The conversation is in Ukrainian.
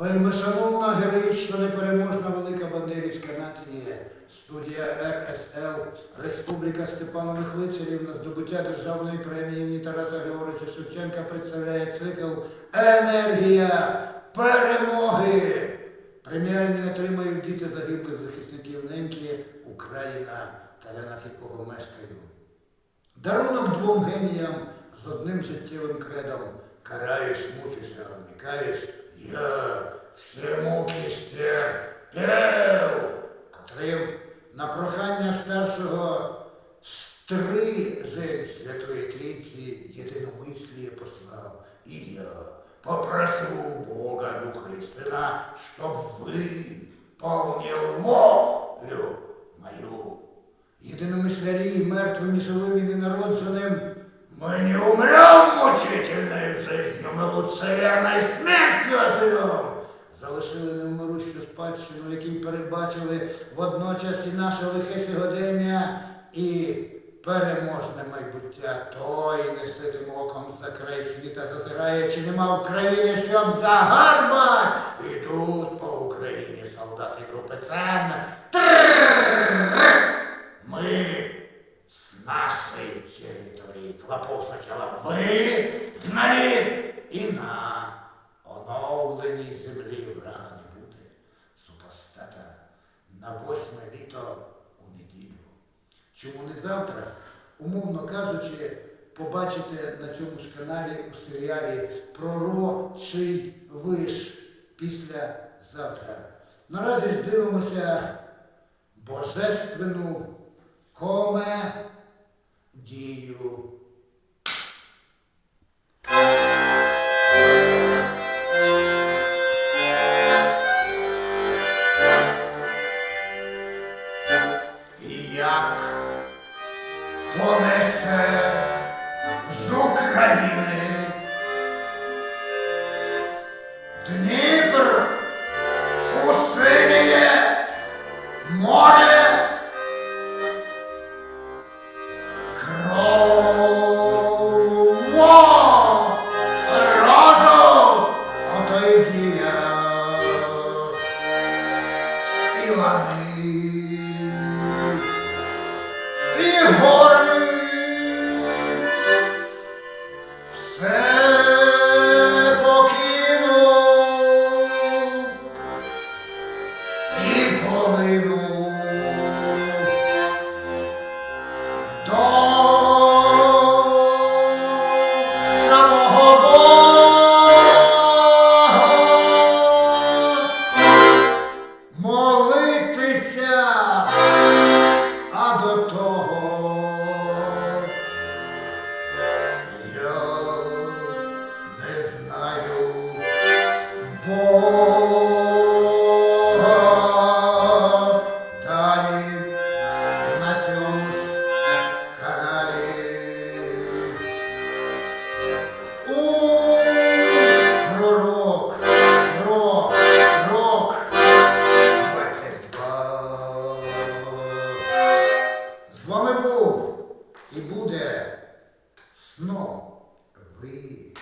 Вельми шановна, героїчна, непереможна велика бандерівська нація, студія РСЛ, Республіка Степанових лицарів на здобуття державної премії імені Тараса Григоровича Шевченка представляє цикл Енергія перемоги. Преміальні отримають діти загиблих захисників неньки, Україна, теренах якого мешкаю. Дарунок двом геніям з одним життєвим кредом. Караюсь, мучуся, вмикаюсь, на прохання старшого стрижень Святої Трійці єдиномисліє послав. І я попрошу Бога Духа і Сина, щоб ви повнил волю мою. Единомыслярі мертвым и живым и ненародженным, мы не умрем мучительной жизнью, мы лучше верной смертью оживем. Залишили невмирущу спадщину, якій передбачили водночас і наше лихе сьогодення, і переможне майбуття. Той не ситим оком за край світа зазирає, чи нема в країні, щоб загарбать. Ідуть по Україні солдати групи Цен. Мы с нашей территории клопов сначала вигнали і на оновленій землі врага не буде супостата на восьме літо у неділю. Чому не завтра? Умовно кажучи, побачите на цьому ж каналі у серіалі Пророчий виш після завтра. Наразі ж дивимося божественну комедію. понесе з України. Дніпр усиліє море. Крово разом отойдіє. І лани. І гори. і буде сновид.